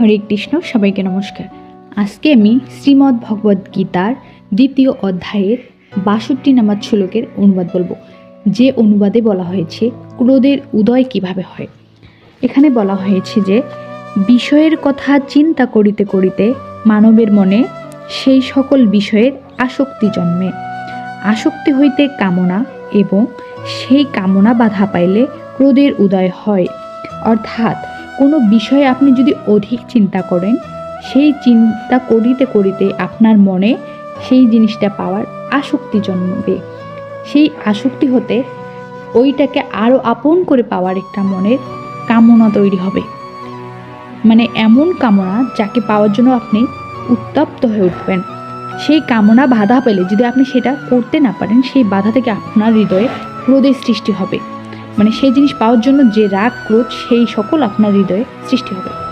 হরে কৃষ্ণ, সবাইকে নমস্কার। আজকে আমি শ্রীমদ্ ভগবদ গীতার দ্বিতীয় অধ্যায়ের বাষট্টি নামাজ শ্লোকের অনুবাদ বলব। যে অনুবাদে বলা হয়েছে, ক্রোধের উদয় কীভাবে হয়? এখানে বলা হয়েছে যে, বিষয়ের কথা চিন্তা করিতে করিতে মানবের মনে সেই সকল বিষয়ের আসক্তি জন্মে। আসক্তি হইতে কামনা এবং সেই কামনা বাধা পাইলে ক্রোধের উদয় হয়। অর্থাৎ কোনো বিষয়ে আপনি যদি অধিক চিন্তা করেন, সেই চিন্তা করিতে করিতে আপনার মনে সেই জিনিসটা পাওয়ার আসক্তি জন্মবে। সেই আসক্তি হতে ওইটাকে আরও আপন করে পাওয়ার একটা মনের কামনা তৈরি হবে। মানে এমন কামনা যাকে পাওয়ার জন্য আপনি উত্তপ্ত হয়ে উঠবেন। সেই কামনা বাধা পেলে যদি আপনি সেটা করতে না পারেন, সেই বাধা থেকে আপনার হৃদয়ে ক্রোধের সৃষ্টি হবে। মানে সেই জিনিস পাওয়ার জন্য যে রাগ ক্রোধ সেই সকল আপনার হৃদয়ে সৃষ্টি হবে।